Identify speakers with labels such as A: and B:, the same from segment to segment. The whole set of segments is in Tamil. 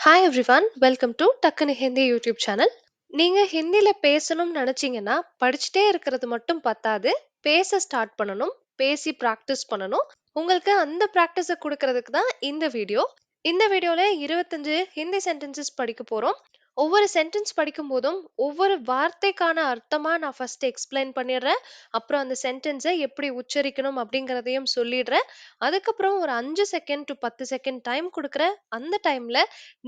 A: ஹாய் எவ்ரிவன் வெல்கம் டு டக்குனு ஹிந்தி யூடியூப் சேனல் நீங்க ஹிந்தில பேசணும்னு நினைச்சீங்கன்னா படிச்சுட்டே இருக்கிறது மட்டும் பத்தாது. பேச ஸ்டார்ட் பண்ணணும் பேசி ப்ராக்டிஸ் பண்ணணும். உங்களுக்கு அந்த ப்ராக்டிஸை கொடுக்கறதுக்கு தான் இந்த வீடியோ இந்த வீடியோல இருபத்தஞ்சு ஹிந்தி சென்டென்சஸ் படிக்க போறோம். ஒவ்வொரு சென்டென்ஸ் படிக்கும் போதும் ஒவ்வொரு வார்த்தைக்கான அர்த்தமா நான் ஃபர்ஸ்ட் எக்ஸ்பிளைன் பண்ணிடுறேன். அப்புறம் அந்த சென்டென்ஸை எப்படி உச்சரிக்கணும் அப்படிங்கிறதையும் சொல்லிடுறேன். அதுக்கப்புறம் ஒரு அஞ்சு செகண்ட் டு பத்து செகண்ட் டைம் கொடுக்குறேன் அந்த டைம்ல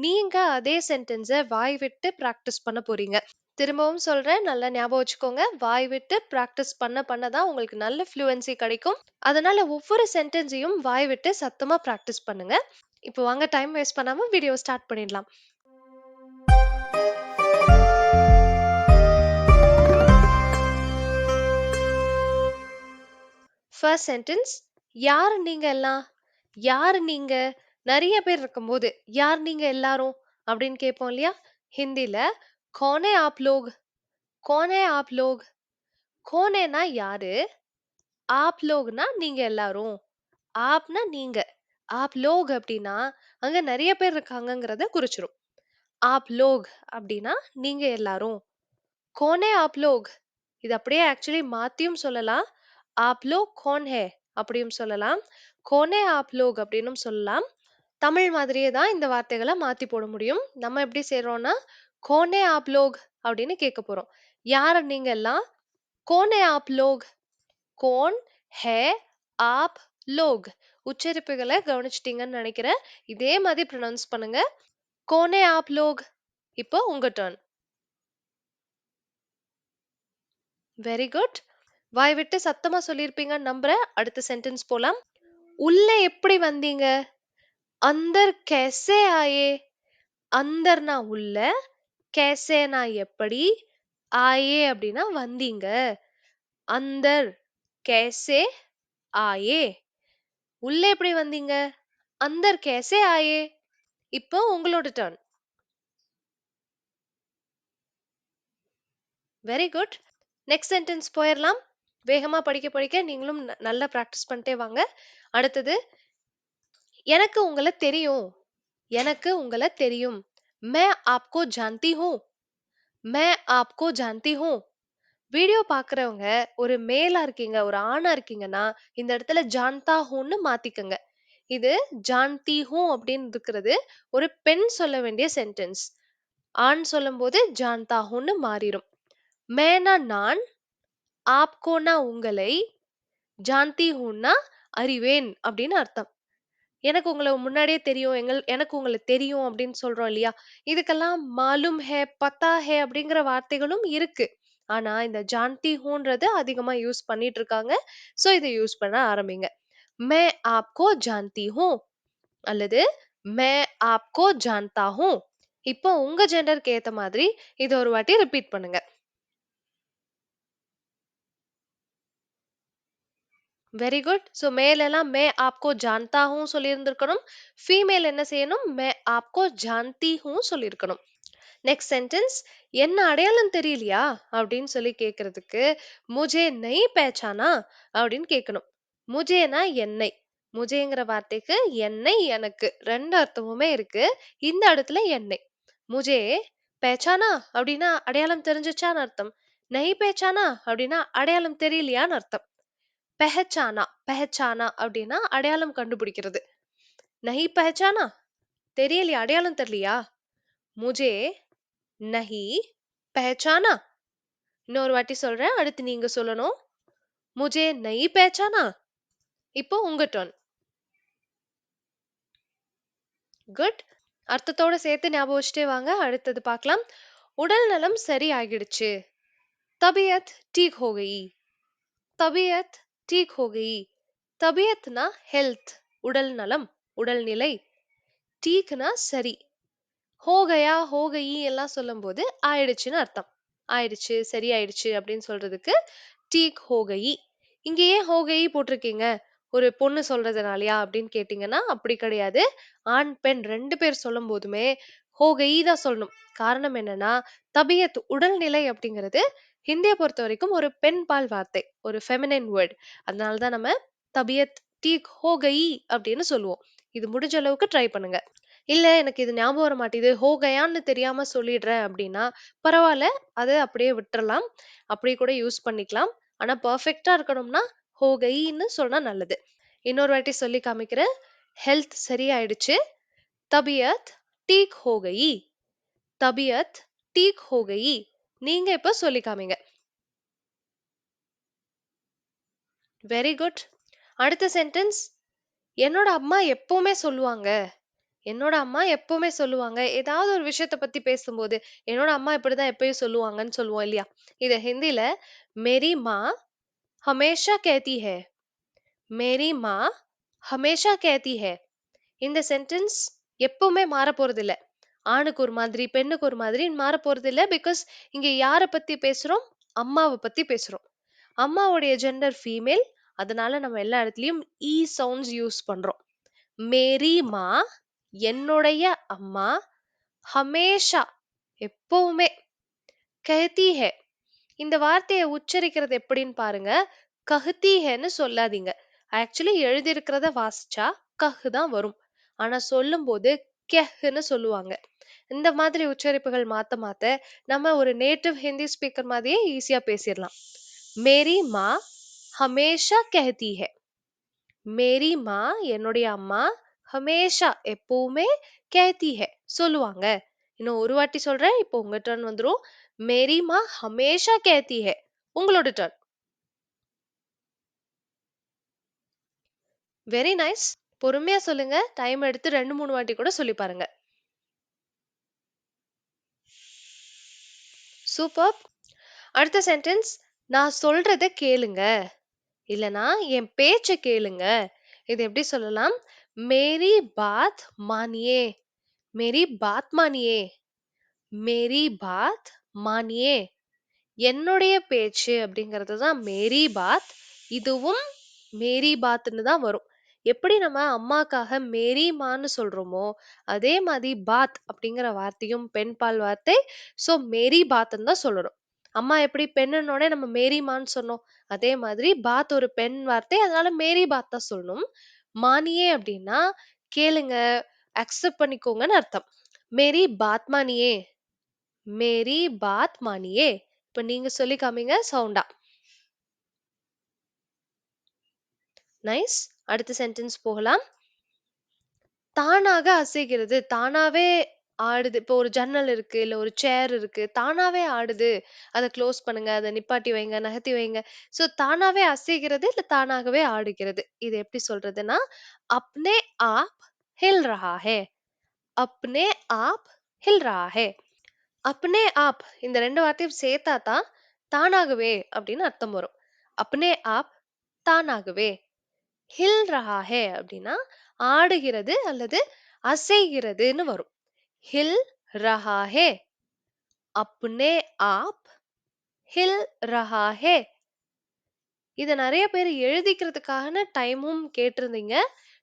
A: நீங்க அதே சென்டென்ஸை வாய் விட்டு ப்ராக்டிஸ் பண்ண போறீங்க. திரும்பவும் சொல்றேன் நல்லா ஞாபகம் வச்சுக்கோங்க. வாய் விட்டு ப்ராக்டிஸ் பண்ண பண்ண தான் உங்களுக்கு நல்ல ஃப்ளூவன்சி கிடைக்கும். அதனால ஒவ்வொரு சென்டென்ஸையும் வாய் விட்டு சத்தமா ப்ராக்டிஸ் பண்ணுங்க. இப்போ வாங்க டைம் வேஸ்ட் பண்ணாம வீடியோ ஸ்டார்ட் பண்ணிடலாம். ஃபர்ஸ்ட் சென்டென்ஸ் யார் நீங்க எல்லாம்? யார் நீங்க? நிறைய பேர் இருக்கும்போது யார் நீங்க எல்லாரும்? அப்படின்னு கேட்போம் இல்லையா? ஹிந்தில கோனே ஆப் லோக்? கோனே ஆப் லோக்? கோனேனா யாரு? ஆப் லோக்னா நீங்க எல்லாரும். ஆப்னா நீங்க. ஆப் லோக் அப்படின்னா அங்க நிறைய பேர் இருக்காங்கங்கிறத குறிச்சிரும். ஆப் லோக் அப்படின்னா நீங்க எல்லாரும். கோனே ஆப் லோக்? இது அப்படியே ஆக்சுவலி மாத்தியும் சொல்லலாம். ஆப் லோக் கோன் ஹே அப்படியும் சொல்லலாம். கோனே ஆப் லோக் அப்படின்னும் சொல்லலாம். தமிழ் மாதிரியே தான் இந்த வார்த்தைகளை மாத்தி போட முடியும். நம்ம எப்படி செய்றோம்னா கோனே ஆப் லோக் அப்படின்னு கேட்க போறோம். யார் நீங்க எல்லாம்? கோனே ஆப் லோக் கோன் ஹே ஆப் லோக் உச்சரிப்புகளை கவனிச்சிட்டீங்கன்னு நினைக்கிறேன். இதே மாதிரி ப்ரொனவுன்ஸ் பண்ணுங்க. கோனே ஆப் லோக் இப்போ உங்க டர்ன் வெரி குட் வாய் விட்டு சத்தமா சொல்லியிருப்பீங்கன்னு நம்புறேன். அடுத்த சென்டென்ஸ் போலாம். உள்ள எப்படி வந்தீங்க? அந்தர் கேசே ஆயே. அந்தர்னா உள்ள. கேசேனா எப்படி? ஆயே அப்படின்னா வந்தீங்க. அந்தர் கேசே ஆயே. உள்ள எப்படி வந்தீங்க? அந்தர் கேசே ஆயே. இப்போ உங்களோட turn very good next sentence போயிடலாம் வேகமா படிக்க படிக்க நீங்களும் நல்லா ப்ராக்டிஸ் பண்ணிட்டே வாங்க. அடுத்தது எனக்கு உங்களை தெரியும். எனக்கு உங்களை தெரியும். மே ஆப்கோ ஜான்தி ஹூ. மே ஆப்கோ ஜான்தி ஹூ. வீடியோ பாக்குறவங்க ஒரு மேலா இருக்கீங்க ஒரு ஆணா இருக்கீங்கன்னா இந்த இடத்துல ஜான்தா ஹூன்னு மாத்திக்கங்க. இது ஜான்தி ஹூ அப்படின்னு இருக்கிறது ஒரு பெண் சொல்ல வேண்டிய சென்டென்ஸ் ஆண் சொல்லும்போது ஜான்தா ஹூன்னு மாறிடும் மேனா நான் ஆப்கோனா உங்களை ஜான்தி ஹூன்னா அறிவேன் அப்படின்னு அர்த்தம். எனக்கு உங்களை முன்னாடியே தெரியும் எங்கள் எனக்கு உங்களை தெரியும் அப்படின்னு சொல்றோம் இல்லையா? இதுக்கெல்லாம் மாலும் ஹே பத்தா ஹே அப்படிங்கிற வார்த்தைகளும் இருக்கு. ஆனா இந்த ஜான்தி ஹூன்றது அதிகமா யூஸ் பண்ணிட்டு இருக்காங்க. சோ இதை யூஸ் பண்ண ஆரம்பிங்க. மே ஆப்கோ ஜான்தி ஹூ? அல்லது மே ஆப்கோ ஜான்தா ஹூ? இப்போ உங்க ஜெண்டருக்கு ஏத்த மாதிரி இதை ஒரு வாட்டி ரிப்பீட் பண்ணுங்க. வெரி குட் ஸோ மேலெல்லாம் மே ஆப்கோ ஜான்தா ஹூ சொல்லியிருந்திருக்கணும் ஃபீமேல் என்ன செய்யணும்? மே ஆப்கோ ஜான்தி ஹூ சொல்லியிருக்கணும் நெக்ஸ்ட் சென்டென்ஸ் என்ன அடையாளம் தெரியலையா? அப்படின்னு சொல்லி கேட்கறதுக்கு முஜே நெய் பேச்சானா? அப்படின்னு கேட்கணும் முஜேனா என்னை. முஜேங்கிற வார்த்தைக்கு என்னை எனக்கு. ரெண்டு அர்த்தமுமே இருக்கு. இந்த இடத்துல என்னை. முஜே பேச்சானா? அப்படின்னா அடையாளம் தெரிஞ்சுச்சான்னு அர்த்தம். நெய் பேச்சானா? அப்படின்னா அடையாளம் தெரியலையான்னு அர்த்தம். பெஹச்சானா பெஹச்சானா அப்படின்னா அடையாளம் கண்டுபிடிக்கிறது. நஹி பெஹச்சானா? தெரியலையா? அடையாளம் தெரியலையா? முஜே நஹி பெஹச்சானா? இன்னொரு வாட்டி சொல்றேன் அடுத்து நீங்க சொல்லணும். முஜே நஹி பெஹச்சானா? இப்போ உங்க டர்ன் குட் அர்த்தத்தோட சேர்த்து ஞாபகம் வச்சுட்டே வாங்க. அடுத்தது பார்க்கலாம். உடல் நலம் சரி ஆகிடுச்சு தபியத் டீக் ஹோ கயி தபியத் டீக் ஹோ கயி தபியத்னா ஹெல்த் உடல் நலம் உடல்நிலை டீக்னா சரி ஹோ கயா ஹோ கயி எல்லாம் சொல்லும்போது ஆயிடுச்சுன்னு அர்த்தம்। ஆயிடுச்சு சரி ஆயிடுச்சு அப்படின்னு சொல்றதுக்கு டீக் ஹோ கயி இங்க ஏன் ஹோ கயி போட்டிருக்கீங்க? ஒரு பொண்ணு சொல்றதுனாலயா அப்படின்னு கேட்டீங்கன்னா அப்படி கிடையாது. ஆண் பெண் ரெண்டு பேர் சொல்லும் போதுமே ஹோ கயி தான் சொல்லணும். காரணம் என்னன்னா தபியத் உடல்நிலை அப்படிங்கிறது ஹிந்தியை பொறுத்த வரைக்கும் ஒரு பெண் பால் வார்த்தை ஒரு ஃபெமினைன் வேர்ட் அதனால தான் நம்ம தபியத் டீக் ஹோ கயி அப்படின்னு சொல்லுவோம் இது முடிஞ்ச அளவுக்கு ட்ரை பண்ணுங்க இல்ல எனக்கு இது ஞாபகம் வர மாட்டேங்குது. ஹோகையான்னு தெரியாம சொல்லிடுறேன் அப்படின்னா, பரவாயில்ல அதை அப்படியே விட்டுறலாம். அப்படியே கூட யூஸ் பண்ணிக்கலாம். ஆனா பர்ஃபெக்டா இருக்கணும்னா, ஹோ சொன்னா நல்லது. இன்னொரு வாட்டி சொல்லி காமிக்கிறேன். ஹெல்த் சரியாயிடுச்சு. தபியத் டீக் ஹோ தபியத் டீக் ஹோ நீங்க இப்போ சொல்லி காமிங்க. வெரி குட் அடுத்த சென்டென்ஸ் என்னோட அம்மா எப்பவுமே சொல்லுவாங்க. என்னோட அம்மா எப்பவுமே சொல்லுவாங்க. ஏதாவது ஒரு விஷயத்த பத்தி பேசும்போது என்னோட அம்மா இப்படிதான் எப்பயும் சொல்லுவாங்கன்னு சொல்லுவோம் இல்லையா? இத ஹிந்தில மேரி மா ஹமேஷா கேத்தி ஹே. மேரி மா ஹமேஷா கேத்தி ஹே. இந்த சென்டென்ஸ் எப்பவுமே மாற போறதில்ல ஆணுக்கு ஒரு மாதிரி பெண்ணுக்கு ஒரு மாதிரி மாற போறது இல்ல. பிகாஸ் இங்க யாரை பத்தி பேசுறோம்? அம்மாவை பத்தி பேசுறோம். அம்மாவுடைய ஜெண்டர் ஃபீமேல் அதனால நம்ம எல்லா இடத்துலயும் இ சவுண்ட்ஸ் யூஸ் பண்றோம். மேரி மா என்னுடைய அம்மா ஹமேஷா எப்பவுமே கஹதி ஹே. இந்த வார்த்தையை உச்சரிக்கிறது எப்படின்னு பாருங்க. கஹதி ஹேன்னு சொல்லாதீங்க. ஆக்சுவலி எழுதியிருக்கிறத வாசிச்சா கஹ் தான் வரும். ஆனா சொல்லும்போது கெஹ்னு சொல்லுவாங்க. இந்த மாதிரி உச்சரிப்புகள் மாத்த மாத்த நம்ம ஒரு நேட்டிவ் ஹிந்தி ஸ்பீக்கர் மாதிரியே ஈஸியா பேசிடலாம். மேரி மா ஹமேஷா கெஹதி ஹே. மேரி மா என்னுடைய அம்மா ஹமேஷா எப்பவுமே கேத்தி ஹே சொல்லுவாங்க. இன்னும் ஒரு வாட்டி சொல்றேன் இப்போ உங்க டர்ன் வந்துடும் மேரி மா ஹமேஷா கேத்தி ஹே. உங்களோட டர்ன் வெரி நைஸ் பொறுமையா சொல்லுங்க. டைம் எடுத்து ரெண்டு மூணு வாட்டி கூட சொல்லி பாருங்க. சூப்பர் அடுத்த சென்டென்ஸ். நான் சொல்றத கேளுங்க. இல்லனா என் பேச்ச கேளுங்க. இது எப்படி சொல்லலாம்? மேரி பாத் மானியே. மேரி பாத் மானியே. மேரி பாத் மானியே. என்னுடைய பேச்சு அப்படிங்கிறது தான் மேரி பாத். இதுவும் மேரி பாத்னு தான் வரும். எப்படி நம்ம அம்மாக்காக மேரிமான்னு சொல்றோமோ, அதே மாதிரி பாத் அப்படிங்கிற வார்த்தையும் பெண் பால் வார்த்தை. சோ மேரி பாத்ன்னு தான் சொல்லணும். அம்மா எப்படி பெண்ணுன்னோனே நம்ம மேரிமான்னு சொன்னோம். அதே மாதிரி பாத் ஒரு பெண் வார்த்தை. அதனால மேரி பாத் தான் சொல்லணும். மானியே அப்படின்னா கேளுங்க, அக்செப்ட் பண்ணிக்கோங்கன்னு அர்த்தம். மேரி பாத் மானியே. மேரி பாத் மானியே. இப்ப நீங்க சொல்லி காமிங்க சவுண்டா. நைஸ். அடுத்த சென்டென்ஸ் போகலாம். தானாக அசைகிறது. தானாவே ஆடுது. இப்போ ஒரு ஜன்னல் இருக்கு, இல்ல ஒரு சேர் இருக்கு. தானாவே ஆடுது. அத க்ளோஸ் பண்ணுங்க, அதை நிப்பாட்டி வைங்க, நகர்த்தி வைங்க. சோ தானாவே அசைகிறது, இல்ல தானாகவே ஆடுகிறது. இது எப்படி சொல்றதுன்னா, அப்னே ஆப் ஹில் ரஹா ஹே அப்னே ஆப் ஹில் ரஹா ஹே அப்னே ஆப் இந்த ரெண்டு வார்த்தையும் சேர்த்தா தான் தானாகவே அப்படின்னு அர்த்தம் வரும். அப்னே ஆப் தானாகவே. ஹில் ரஹா அப்படின்னா ஆடுகிறது அல்லது அசைகிறதுன்னு வரும். ஹில் ரஹா ஹே அப்னே ஆப் ஹில் ரஹா ஹே இத நிறைய பேர் எழுதிக்கிறதுக்கான டைமும் கேட்டிருந்தீங்க.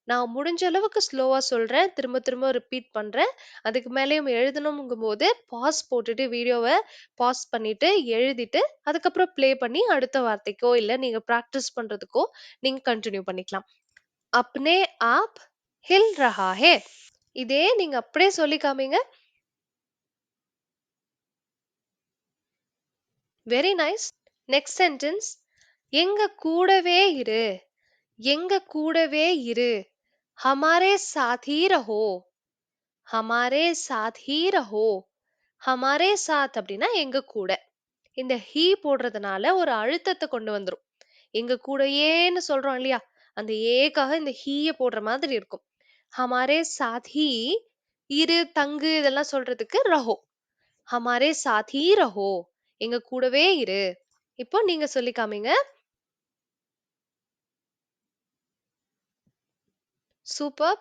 A: நான் முடிஞ்ச அளவுக்கு ஸ்லோவா சொல்றேன். திரும்ப திரும்ப ரிப்பீட் பண்றேன். அதுக்கு மேலேயும் எழுதணுங்கும் போது பாஸ் போட்டுட்டு வீடியோவை பாஸ் பண்ணிட்டு, எழுதிட்டு, அதுக்கப்புறம் ப்ளே பண்ணி அடுத்த வார்த்தைக்கோ, இல்ல நீங்க பிராக்டிஸ் பண்றதுக்கோ நீங்க கண்டினியூ பண்ணிக்கலாம். அப்னே ஆப் ஹில் ரஹா ஹே இதே நீங்க அப்படியே சொல்லி காமிங்க. Very nice. Next sentence. எங்க கூடவே இரு. எங்க கூடவே இரு. ஹமாரே साथ ही ரஹோ. ஹமாரே சாத் ஹி ரஹோ. ஹமாரே சாத் அப்படின்னா எங்க கூட. இந்த ஹீ போடுறதுனால ஒரு அழுத்தத்தை கொண்டு வந்துடும் எங்க கூடயேன்னு சொல்றோம் இல்லையா? அந்த ஏக்காக இந்த ஹீய போடுற மாதிரி இருக்கும். ஹமாரே சாத் ஹீ இரு, தங்கு இதெல்லாம் சொல்றதுக்கு ரஹோ. ஹமாரே சாத் ரஹோ. எங்க கூடவே இரு. இப்போ நீங்க சொல்லி காமிங்க. சூப்பர்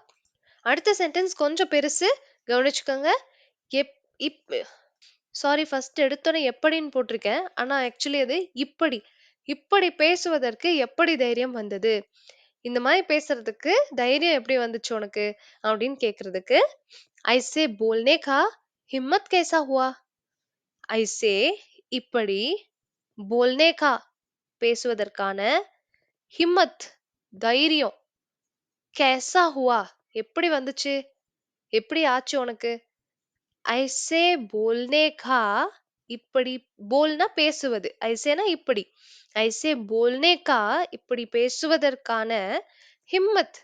A: அடுத்த சென்டென்ஸ் கொஞ்சம் பெருசு. கவனிச்சுக்கோங்க. எப் இப் சாரி ஃபர்ஸ்ட் எடுத்தோடனே எப்படின்னு போட்டிருக்கேன். ஆனால் ஆக்சுவலி அது இப்படி. இப்படி பேசுவதற்கு எப்படி தைரியம் வந்தது? இந்த மாதிரி பேசுறதுக்கு தைரியம் எப்படி வந்துச்சு உனக்கு? அப்படின்னு கேட்கறதுக்கு ஐசே போல்னே கா ஹிம்மத் கேசா ஹுவா சே இப்படி போல்னே கா பேசுவதற்கான ஹிம்மத் தைரியம். कैसा हुआ எப்படி வந்துச்சு? எப்படி ஆச்சு உனக்கு ஐசே போல்னே கா இப்படி போல்னா பேசுவது ஐசேனா இப்படி ஐசே போல்னே கா இப்படி பேசுவதற்கான ஹிம்மத்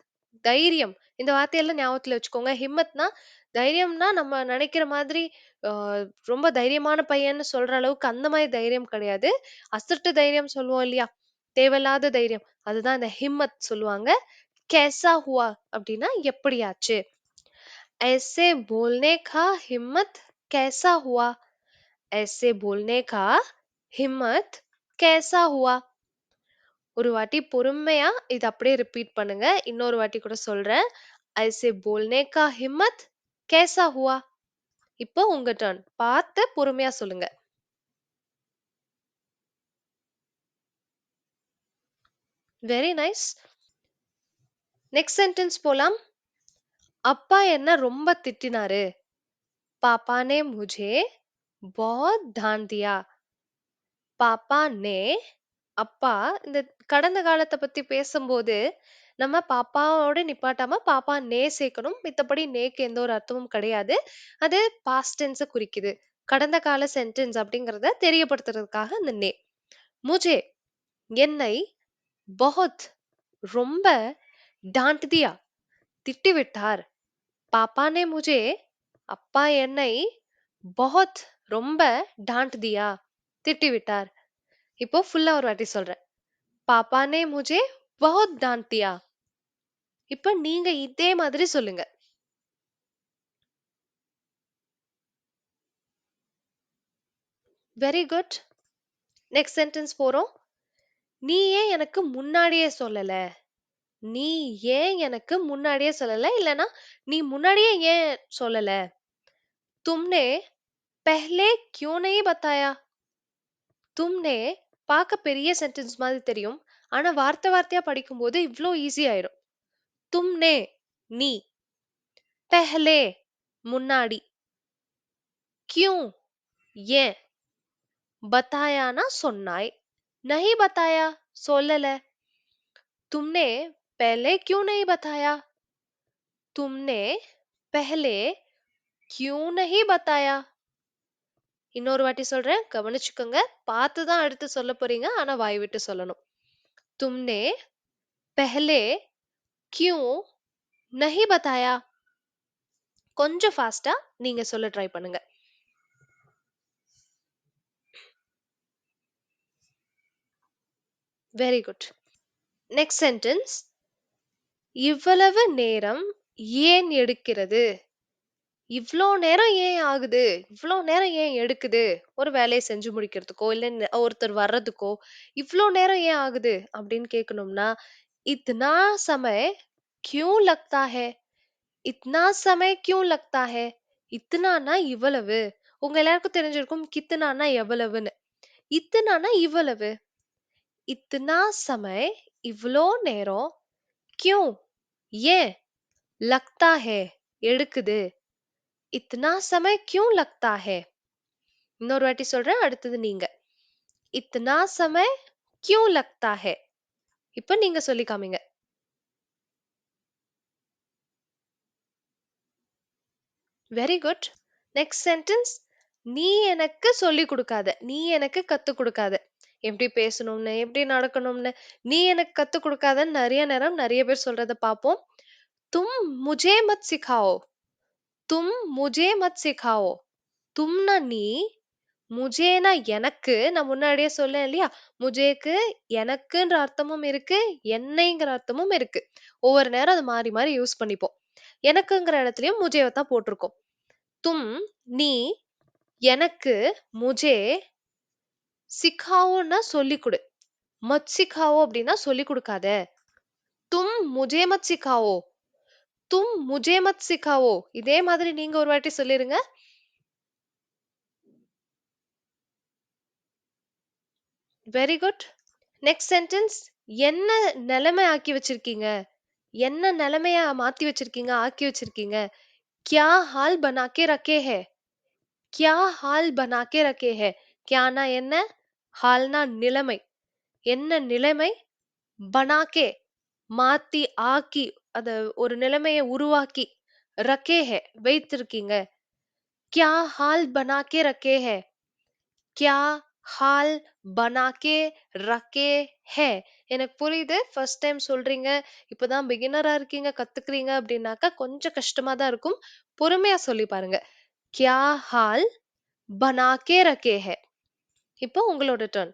A: தைரியம் இந்த வார்த்தையெல்லாம் ஞாபகத்துல வச்சுக்கோங்க ஹிம்மத்னா தைரியம்னா நம்ம நினைக்கிற மாதிரி ஆஹ் ரொம்ப தைரியமான பையன்னு சொல்ற அளவுக்கு அந்த மாதிரி தைரியம் கிடையாது அசட்டு தைரியம் சொல்லுவோம் இல்லையா தேவையில்லாத தைரியம் அதுதான் இந்த ஹிம்மத் சொல்லுவாங்க கேசா ஹுவா அப்படின்னா எப்படியாச்சு ऐसे बोलने का हिम्मत कैसा हुआ ऐसे बोलने का हिम्मत कैसा हुआ ஒரு வாட்டி பொறுமையா இது அப்படியே ரிப்பீட் பண்ணுங்க இன்னொரு வாட்டி கூட சொல்றேன் ஐசே போல்னே கா ஹிம்மத் கேசா ஹுவா இப்போ உங்க டர்ன் பார்த்து பொறுமையா சொல்லுங்க வெரி நைஸ் நெக்ஸ்ட் சென்டென்ஸ் போலாம். அப்பா என்ன ரொம்ப திட்டினாரு? பாப்பா நே முஜே பஹத் தாந்தியா பாப்பா நே அப்பா. இந்த கடந்த காலத்தை பத்தி பேசும்போது நம்ம பாப்பாவோட நிப்பாட்டாம பாப்பா நே சேர்க்கணும். மித்தபடி நேக்கு எந்த ஒரு அர்த்தமும் கிடையாது. அது பாஸ்ட் குறிக்குது. கடந்த கால சென்டென்ஸ் அப்படிங்கிறத தெரியப்படுத்துறதுக்காக அந்த நே. முஜே என்னை பஹத் ரொம்ப डांट दिया திட்டி விட்டார் முஜே அப்பா என்னை பஹத் ரொம்ப டாண்ட் தியா திட்டி விட்டார் இப்போ ஃபுல்லா ஒரு வாட்டி சொல்றேன் பாப்பா நே முஜே பஹத் டாண்ட் தியா இப்போ நீங்க இதே மாதிரி சொல்லுங்க வெரி குட் நெக்ஸ்ட் சென்டென்ஸ் போறோம் நீ ஏன் எனக்கு முன்னாடியே சொல்லல நீ ஏன் எனக்கு முன்னாடியே சொல்லல இல்லனா நீ முன்னாடியே ஏன் சொல்லல तुमने पहले क्यों नहीं बताया तुमने பார்க்க பெரிய சென்டென்ஸ் மாதிரி தெரியும் ஆனா வார்த்தை வார்த்தையா படிக்கும்போது இவ்ளோ ஈஸி ஆயிடும் தும்னே நீ பெஹலே முன்னாடி கியூ ஏன் பத்தாயானா சொன்னாய் நஹி பத்தாயா சொல்லல तुमने पहले क्यों नहीं बताया तुमने पहले क्यों नहीं बताया இன்னொரு வாட்டி சொல்றேன் கவனிச்சுக்கோங்க பார்த்து தான் அடுத்து சொல்ல போறீங்க ஆனா வாய் விட்டு சொல்லணும் तुमने पहले क्यों नहीं बताया கொஞ்சம் ஃபாஸ்டா நீங்க சொல்ல ட்ரை பண்ணுங்க வெரி குட் நெக்ஸ்ட் சென்டென்ஸ் இவ்வளவு நேரம் ஏன் எடுக்கிறது? இவ்வளோ நேரம் ஏன் ஆகுது? இவ்வளோ நேரம் ஏன் எடுக்குது? ஒரு வேலையை செஞ்சு முடிக்கிறதுக்கோ இல்லை ந- ஒருத்தர் வர்றதுக்கோ இவ்வளோ நேரம் ஏன் ஆகுது? அப்படின்னு கேட்கணும்னா இத்தனா சமய கியூ லக்தா ஹே இத்னா சமய கியூ லக்தா ஹே இத்தனானா இவ்வளவு? உங்க எல்லாருக்கும் தெரிஞ்சிருக்கும் கித்தனானா எவ்வளவுன்னு. இத்தனானா இவ்வளவு? இத்தனா சமய இவ்வளோ நேரம் கியூ ஏன் லக்தா ஹே எடுக்குது. இத்தனா சமய கியூ லக்தா ஹே? இன்னொரு வாட்டி சொல்றேன் அடுத்தது நீங்க. இத்தனா சமய கியூ லக்தா ஹே? இப்ப நீங்க சொல்லி காமிங்க. வெரி குட் நெக்ஸ்ட் சென்டென்ஸ் நீ எனக்கு சொல்லி கொடுக்காத நீ எனக்கு கத்து கொடுக்காத. எப்படி பேசணும்னு, எப்படி நடக்கணும்னு, நீ எனக்கு கத்துக் கொடுக்காதன்னு நிறைய நேரம் நிறைய பேர் சொல்றத பார்ப்போம். "தும் முஜே மத் சிகாவோ தும் முஜே மத் சிகாவோ "தும்னா நீ, முझेனா எனக்கு" நான் முன்னாடியே சொல்லேன் இல்லையா? முஜேக்கு எனக்குன்ற அர்த்தமும் இருக்கு, என்னைங்கிற அர்த்தமும் இருக்கு. ஒவ்வொரு நேரம் அது மாறி மாறி யூஸ் பண்ணிப்போம். எனக்குங்கிற இடத்துலயும் முझे தான் போட்டிருக்கோம். "தும்", "நீ", "எனக்கு", முஜே சிக்காவோன்னா சொல்லி கொடு. மத் சிக்காவோ அப்படின்னா சொல்லிக் கொடுக்காத. தும் முஜே மத் சிக்காவோ. தும் முஜே மத் சிக்காவோ. இதே மாதிரி நீங்க ஒரு வாட்டி சொல்லிருங்க. வெரி குட் நெக்ஸ்ட் சென்டென்ஸ் என்ன நிலைமை ஆக்கி வச்சிருக்கீங்க? என்ன நிலைமையா மாத்தி வச்சிருக்கீங்க? ஆக்கி வச்சிருக்கீங்க? கியா ஹால் பனாக்கே ரக்கே ஹே? கியா ஹால் பனாக்கே ரக்கே ஹே? கியானா என்ன? ஹால்னா நிலைமை. என்ன நிலைமை? பனாக்கே. மாத்தி ஆக்கி அத ஒரு நிலைமையை உருவாக்கி. ரக்கே ஹே வைத்திருக்கீங்க. கியா ஹால் பனாக்கே ரக்கே ஹே கியா ஹால் பனாக்கே ரக்கே ஹே எனக்கு புரியுது. ஃபர்ஸ்ட் டைம் சொல்றீங்க. இப்போதான் பிகினரா இருக்கீங்க கத்துக்கிறீங்க அப்படின்னாக்கா கொஞ்சம் கஷ்டமா தான் இருக்கும். பொறுமையா சொல்லி பாருங்க. கியா ஹால் பனாக்கே ரக்கே ஹே இப்போ உங்களோட டர்ன்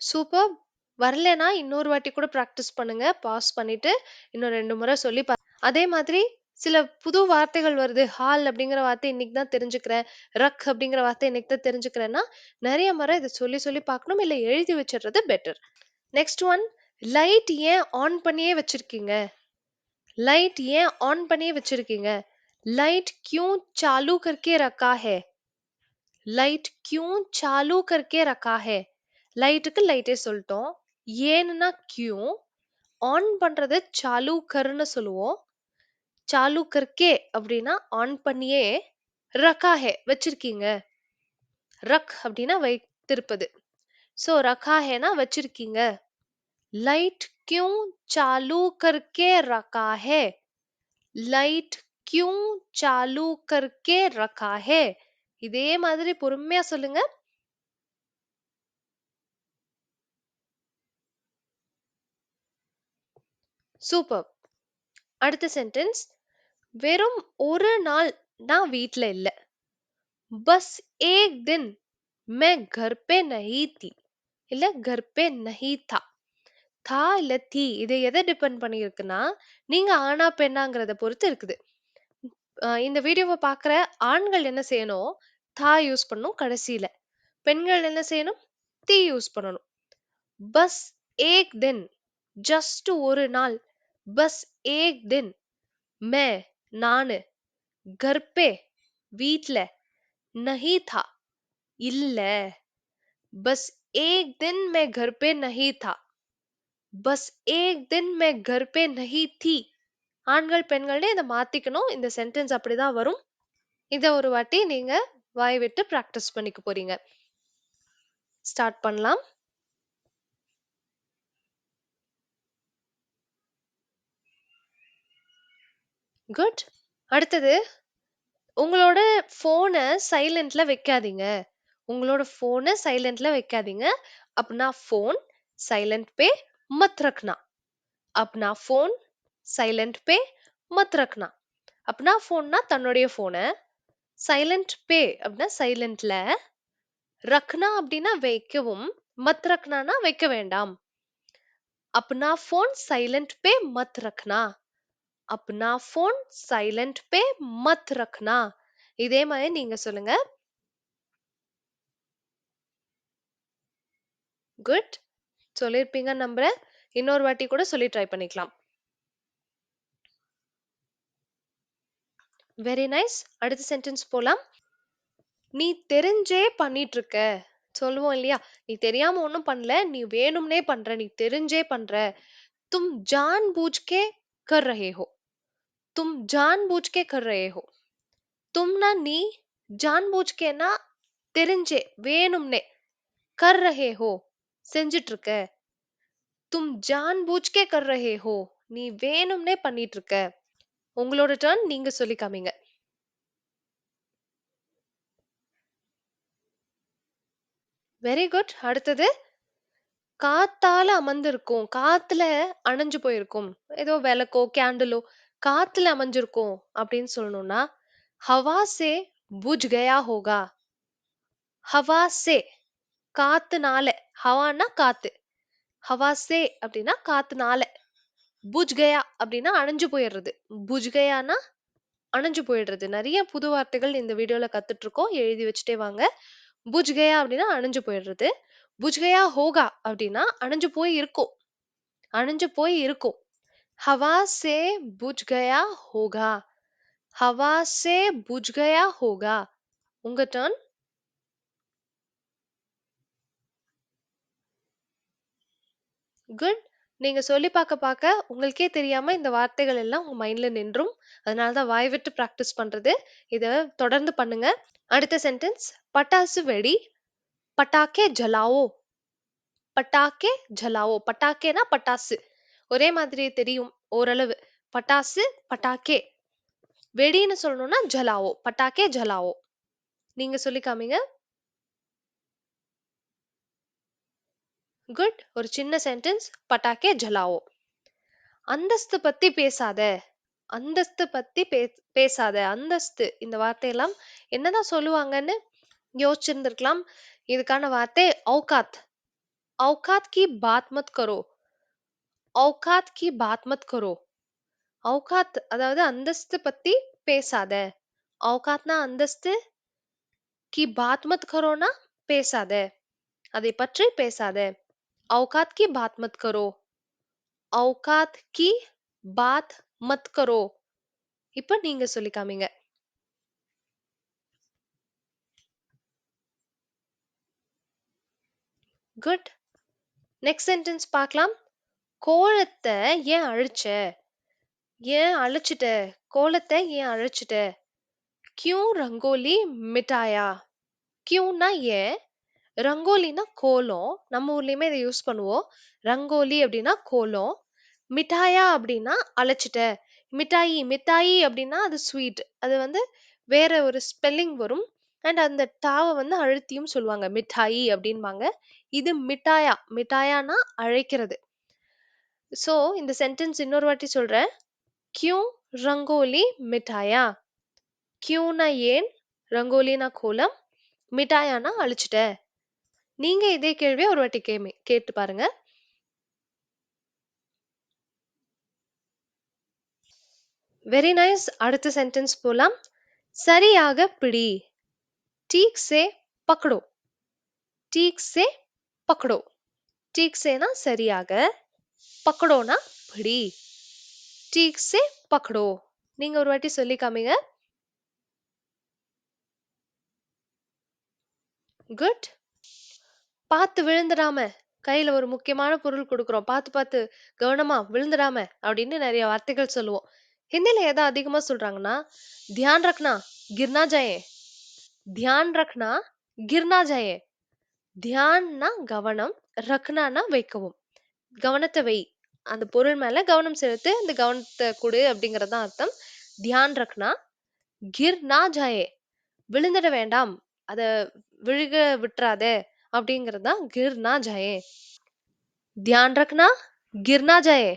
A: சூப்பர் வரலனா இன்னொரு வாட்டி கூட ப்ராக்டிஸ் பண்ணுங்க. பாஸ் பண்ணிட்டு இன்னும் ரெண்டு முறை சொல்லி பா அதே மாதிரி சில புது வார்த்தைகள் வருது. ஹால் அப்படிங்கிற வார்த்தை இன்னைக்கு தான் தெரிஞ்சுக்கிறேன். ரக் அப்படிங்கிற வார்த்தை இன்னைக்கு தான் தெரிஞ்சுக்கிறேன்னா நிறைய முறை இதை சொல்லி சொல்லி பார்க்கணும். இல்லை எழுதி வச்சிடுறது பெட்டர் நெக்ஸ்ட் ஒன் லைட் ஏன் ஆன் பண்ணியே வச்சிருக்கீங்க? லைட் ஏன் ஆன் பண்ணியே வச்சிருக்கீங்க? லைட் क्यों चालू करके रखा है லைட் क्यों चालू करके रखा है லைட்டுக்கு லைட்டே சொல்லிட்டோம் ஏன்னா क्यों ஆன் பண்றது சாலு கர்னு சொல்லுவோம் சாலு கர்க்கே அப்படின்னா ஆன் பண்ணியே ரக்காஹே வச்சிருக்கீங்க ரக் அப்படின்னா வைத்திருப்பது சோ ரக்காஹேனா வச்சிருக்கீங்க லைட் क्यों चालू करके रखा है லைட் க்யூ சாலு கர்கே ரக்கா ஹே இதே மாதிரி பொறுமையா சொல்லுங்க. சூப்பர் அடுத்த சென்டென்ஸ் வெறும் ஒரு நாள் நான் வீட்டில் இல்ல. பஸ் ஏக் தின் மே கர்பே நஹி தி இல்லை கர்பே நஹி தா தா இல்ல தீ இதை எதை டிபெண்ட் பண்ணியிருக்குன்னா நீங்க ஆனா பெண்ணாங்கிறத பொறுத்து இருக்குது. அஹ் இந்த வீடியோவை பார்க்குற ஆண்கள் என்ன செய்யணும் தா யூஸ் பண்ணணும் கடைசியில பெண்கள் என்ன செய்யணும் தீ யூஸ் பண்ணணும் பஸ் ஏக் தின் ஜஸ்ட் ஒரு நாள் பஸ் ஏக் தின் மே நானு கர்ப்பே வீட்ல நஹி தா இல்ல பஸ் ஏக் தின் மே घर पे नहीं था பஸ் ஏக் தின் மே घर पे नहीं थी ஆண்கள் பெண்கள்னே இதை மாத்திக்கணும் இந்த சென்டென்ஸ் அப்படிதான் வரும் இத ஒரு வாட்டி நீங்க வாய் விட்டு பிராக்டிஸ் பண்ணிக்க போறீங்க ஸ்டார்ட் பண்ணலாம் குட் அடுத்தது உங்களோட போனை சைலண்ட்ல வைக்காதீங்க உங்களோட போனை சைலண்ட்ல வைக்காதீங்க अपना फोन साइलेंट पे मत रखना अपना फोन சைலண்ட் பே மத் ரக்னா அப்படின்னா ஃபோன்னா தன்னுடைய ஃபோனை சைலண்ட் பே அப்படின்னா சைலண்ட்ல ரக்னா அப்படின்னா வைக்கவும் மத் ரக்னானா வைக்க வேண்டாம். अपना ஃபோன் சைலண்ட் பே மத் ரக்னா அப்னா ஃபோன் சைலண்ட் பே மத் ரக்னா இதே மாதிரி நீங்க சொல்லுங்க. குட் சொல்லியிருப்பீங்க நம்புறேன். இன்னொரு வாட்டி கூட சொல்லி ட்ரை பண்ணிக்கலாம். வெரி நைஸ் அடுத்த சென்டென்ஸ் போலாம். நீ தெரிஞ்சே பண்ணிட்டு இருக்க சொல்லுவோம் இல்லையா? நீ தெரியாம ஒன்றும் பண்ணல. நீ வேணும்னே பண்ற. நீ தெரிஞ்சே பண்ற. தும் ஜான் பூஜ் கே கர் ரஹே ஹோ தும் ஜான் பூஜ் கே கர் ரஹே ஹோ தும்னா நீ ஜான் பூஜ் கேனா தெரிஞ்சே வேணும்னே கர் ரஹே ஹோ செஞ்சிட்டு இருக்க தும் ஜான் பூஜ் கே கர் ரஹே ஹோ நீ வேணும்னே பண்ணிட்டு இருக்க உங்களோட டர்ன் நீங்க சொல்லி காமிங்க. வெரி குட் அடுத்தது காத்தால அமர்ந்திருக்கும். காத்துல அணைஞ்சு போயிருக்கும். ஏதோ விளக்கோ கேண்டிலோ காத்துல அமைஞ்சிருக்கும் அப்படின்னு சொல்லணும்னா ஹவா சே புஜ் கயா ஹோகா. ஹவா சே காத்துனால. ஹவான்னா காத்து. ஹவா சே அப்படின்னா காத்துனால. புஜ் கயா அப்படின்னா அணைஞ்சு போயிடுறது. புஜ் கயானா அணைஞ்சு போயிடுறது. நிறைய புது வார்த்தைகள் இந்த வீடியோவில் கத்துட்டு இருக்கோம் எழுதி வச்சுட்டே வாங்க. புஜ் கயா அப்படின்னா அணைஞ்சு போயிடுறது. புஜ் கயா ஹோகா அப்படின்னா அணைஞ்சு போய் இருக்கும். அணைஞ்சு போய் இருக்கும். ஹவா சே புஜ் கயா ஹோகா. ஹவா சே புஜ் கயா ஹோகா. உங்க டர்ன் குட் நீங்க சொல்லி பார்க்க பார்க்க உங்களுக்கே தெரியாம இந்த வார்த்தைகள் எல்லாம் உங்க மைண்ட்ல நின்றும். அதனால தான் வாய் விட்டு ப்ராக்டிஸ் பண்றது. இதை தொடர்ந்து பண்ணுங்க. அடுத்த சென்டென்ஸ் பட்டாசு வெடி. பட்டாக்கே ஜலாவோ. பட்டாக்கே ஜலாவோ. பட்டாக்கேனா பட்டாசு. ஒரே மாதிரி தெரியும் ஓரளவு. பட்டாசு பட்டாக்கே. வெடின்னு சொல்லணும்னா ஜலாவோ. பட்டாக்கே ஜலாவோ. நீங்க சொல்லி காமிங்க. குட் ஒரு சின்ன சென்டென்ஸ் பட்டாக்கே ஜலாவோ. அந்தஸ்து பத்தி பேசாத. அந்தஸ்து பத்தி பேசாத. அந்தஸ்து. இந்த வார்த்தையெல்லாம் என்னதான் சொல்லுவாங்கன்னு யோசிச்சிருந்துருக்கலாம். இதுக்கான வார்த்தை அவுகாத் அவுகாத் கி பாத் மத் கரோ. அவுகாத் கி பாத் மத் கரோ. அவுகாத் அதாவது அந்தஸ்து பத்தி பேசாத. அவுகாத்னா அந்தஸ்து. கி பாத் மத் கரோனா? பேசாத. அதை பற்றி பேசாத. औकात की बात मत करो औकात की बात मत करो இப்ப நீங்க சொல்லி காமிங்க குட் நெக்ஸ்ட் சென்டென்ஸ் பார்க்கலாம் கோலத்தை ஏன் அழிச்ச ஏன் அழிச்சிட்ட கோலத்தை ஏன் அழிச்சிட்ட கியூ ரங்கோலி மிட்டாயா கியூனா ஏன் ரங்கோலினா கோலம். நம்ம ஊர்லயுமே இதை யூஸ் பண்ணுவோம். ரங்கோலி அப்படின்னா கோலம். மிட்டாயா அப்படின்னா அழைச்சிட்ட. மிட்டாயி மிட்டாயி அப்படின்னா அது ஸ்வீட் அது வந்து வேற ஒரு ஸ்பெல்லிங் வரும். அண்ட் அந்த டாவை வந்து அழுத்தியும் சொல்லுவாங்க. மிட்டாயி அப்படின்பாங்க. இது மிட்டாயா. மிட்டாயானா அழைக்கிறது. ஸோ இந்த சென்டென்ஸ் இன்னொரு வாட்டி சொல்றேன். கியூ ரங்கோலி மிட்டாயா. கியூனா ஏன்? ரங்கோலினா கோலம். மிட்டாயானா அழிச்சிட்ட. நீங்க இதே கேள்வியை ஒரு வாட்டி கேமி கேட்டு பாருங்க. Very nice. அடுத்த சென்டென்ஸ் போலாம். சரியாக பிடி. ठीक से पकड़ो. ठीक से पकड़ो. ठीक सेனா சரியாக, பக்கடோனா பிடி. ठीक से पकड़ो. நீங்க ஒரு வாட்டி சொல்லி காமிங்க. குட் பார்த்து விழுந்துடாம கையில ஒரு முக்கியமான பொருள் கொடுக்குறோம். பார்த்து பார்த்து கவனமா விழுந்துடாம அப்படின்னு நிறைய வார்த்தைகள் சொல்லுவோம். ஹிந்தில ஏதோ அதிகமா சொல்றாங்கன்னா தியான் ரக்னா கிர்னா ஜாயே. தியான் ரக்னா கிர்னா ஜாயே. தியான்னா கவனம் ரக்னானா வைக்கவும். கவனத்தை வை. அந்த பொருள் மேல கவனம் செலுத்து அந்த கவனத்தை கொடு அப்படிங்கிறது தான் அர்த்தம். தியான் ரக்னா கிர் நா ஜாயே. விழுந்துட வேண்டாம். அத விழுக விட்டுறாதே. அப்படிங்கிறது தான் கிர் நா தியான் ரக்னா கிர்னா ஜயே.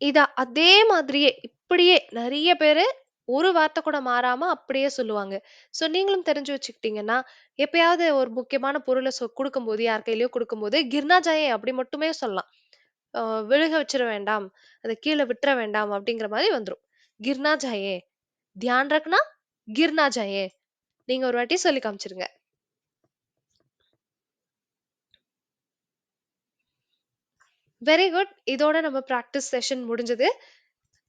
A: இத அதே மாதிரியே இப்படியே நிறைய பேரு ஒரு வார்த்தை கூட மாறாம அப்படியே சொல்லுவாங்க. சோ நீங்களும் தெரிஞ்சு வச்சுக்கிட்டீங்கன்னா எப்பயாவது ஒரு முக்கியமான பொருளை சொ கொடுக்கும்போது யார் கையிலயோ கொடுக்கும்போது கிர்னா ஜாயே அப்படி மட்டுமே சொல்லலாம். ஆஹ் விழுக வச்சிட வேண்டாம் அதை கீழே விட்டுற வேண்டாம் அப்படிங்கிற மாதிரி வந்துரும். கிர்னா ஜாயே. தியான் ரக்னா கிர்னா ஜாயே. நீங்க ஒரு வாட்டி சொல்லி காமிச்சிருங்க. வெரி குட் இதோட நம்ம ப்ராக்டிஸ் செஷன் முடிஞ்சது.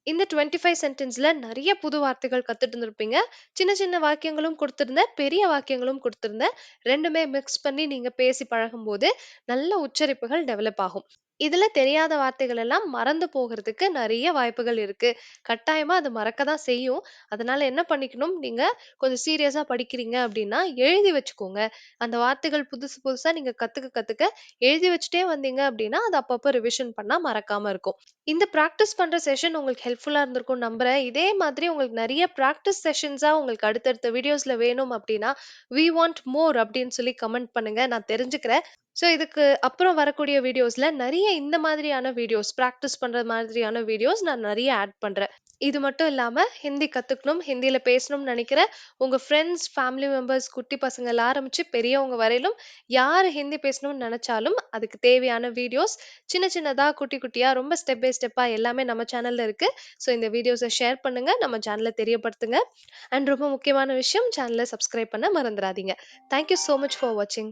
A: இந்த டுவெண்ட்டி ஃபைவ் சென்டென்ஸ்ல நிறைய புது வார்த்தைகள் கத்துட்டு இருந்திருப்பீங்க. சின்ன சின்ன வாக்கியங்களும் கொடுத்துருந்தேன். பெரிய வாக்கியங்களும் கொடுத்துருந்தேன். ரெண்டுமே மிக்ஸ் பண்ணி நீங்க பேசி பழகும் போது நல்ல உச்சரிப்புகள் டெவலப் ஆகும். இதுல தெரியாத வார்த்தைகள் எல்லாம் மறந்து போகிறதுக்கு நிறைய வாய்ப்புகள் இருக்கு. கட்டாயமா அது மறக்க தான் செய்யும். அதனால என்ன பண்ணிக்கணும்? நீங்க கொஞ்சம் சீரியஸா படிக்கிறீங்க அப்படின்னா எழுதி வச்சுக்கோங்க. அந்த வார்த்தைகள் புதுசு புதுசா நீங்க கத்துக்க கத்துக்க எழுதி வச்சுட்டே வந்தீங்க அப்படின்னா அது அப்பப்போ ரிவிஷன் பண்ணா மறக்காம இருக்கும். இந்த ப்ராக்டிஸ் பண்ற செஷன் உங்களுக்கு ஹெல்ப்ஃபுல்லா இருந்திருக்கும் நம்புறேன். இதே மாதிரி உங்களுக்கு நிறைய ப்ராக்டிஸ் செஷன்ஸா உங்களுக்கு அடுத்தடுத்த வீடியோஸ்ல வேணும் அப்படின்னா வி வாண்ட் மோர் அப்படின்னு சொல்லி கமெண்ட் பண்ணுங்க. நான் தெரிஞ்சுக்கிறேன். ஸோ இதுக்கு அப்புறம் வரக்கூடிய வீடியோஸ்ல நிறைய இந்த மாதிரியான வீடியோஸ் ப்ராக்டிஸ் பண்ற மாதிரியான வீடியோஸ் நான் நிறைய ஆட் பண்றேன். இது மட்டும் இல்லாம ஹிந்தி கத்துக்கணும் ஹிந்தியில பேசணும்னு நினைக்கிற உங்க ஃப்ரெண்ட்ஸ் ஃபேமிலி மெம்பர்ஸ் குட்டி பசங்கள் ஆரம்பிச்சு பெரியவங்க வரையிலும் யார் ஹிந்தி பேசணும்னு நினைச்சாலும் அதுக்கு தேவையான வீடியோஸ் சின்ன சின்னதா குட்டி குட்டியா ரொம்ப ஸ்டெப் பை ஸ்டெப்பா எல்லாமே நம்ம சேனல்ல இருக்கு. ஸோ இந்த வீடியோஸை ஷேர் பண்ணுங்க நம்ம சேனலை தெரியப்படுத்துங்க. அண்ட் ரொம்ப முக்கியமான விஷயம் சேனலை சப்ஸ்கிரைப் பண்ண மறந்துடாதீங்க தேங்க்யூ ஸோ மச் ஃபார் வாட்சிங்